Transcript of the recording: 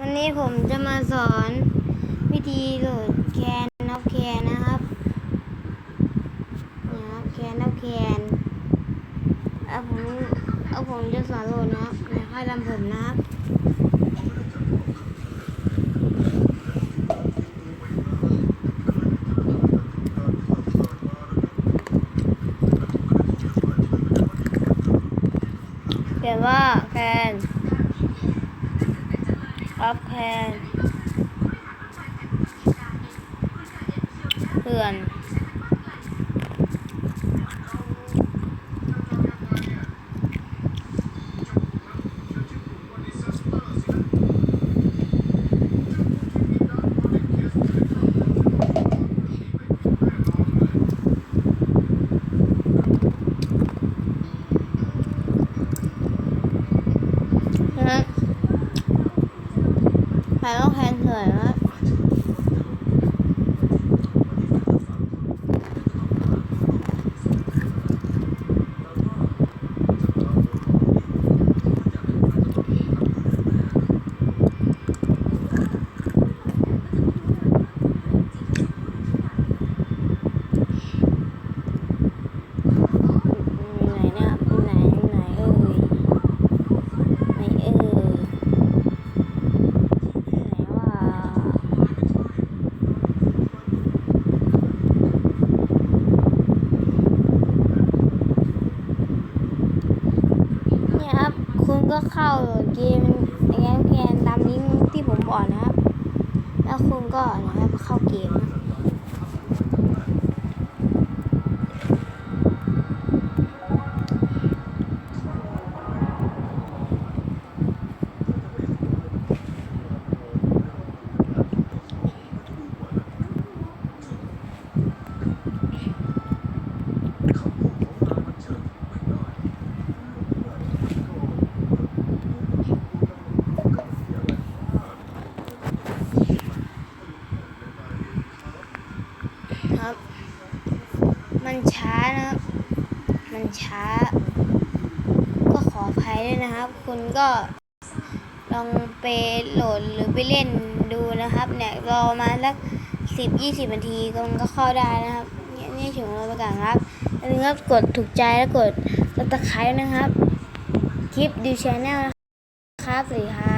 วันนี้ผมจะมาสอนวิธีโหลดแคนนับแคนนะครับนี่ครับแคนนับแคนเอาผมเอาผมจะสอนโหลดนะครับค่ายลำผมนะครับเขียนว่าแคน อัพแคนเพื่อน นะครับ ใครต้องแคนเถื่อนนะครับไหนนะครับไหนไหนเอ่ย ไหนเอ่ยไหนว่าเนี่ยครับ คุณ ก็เข้าเกมแกมแคนตามลิงก์ที่ผมบอกนะครับ แล้วคุณก็นะครับเข้าเกม นะครับ มันช้านะครับ มันช้า ก็ขออภัยด้วยนะครับ คุณก็ลองไปโหลดหรือไปเล่นดูนะครับ เนี่ยรอมาสักสิบยี่สิบนาทีก็มันก็เข้าได้นะครับเนี่ยนี่ถึงเราประกาศครับอย่าลืมครับกดถูกใจแล้วกดติดตามนะครับ คลิปดูชแนลนะครับสวัสดีครับ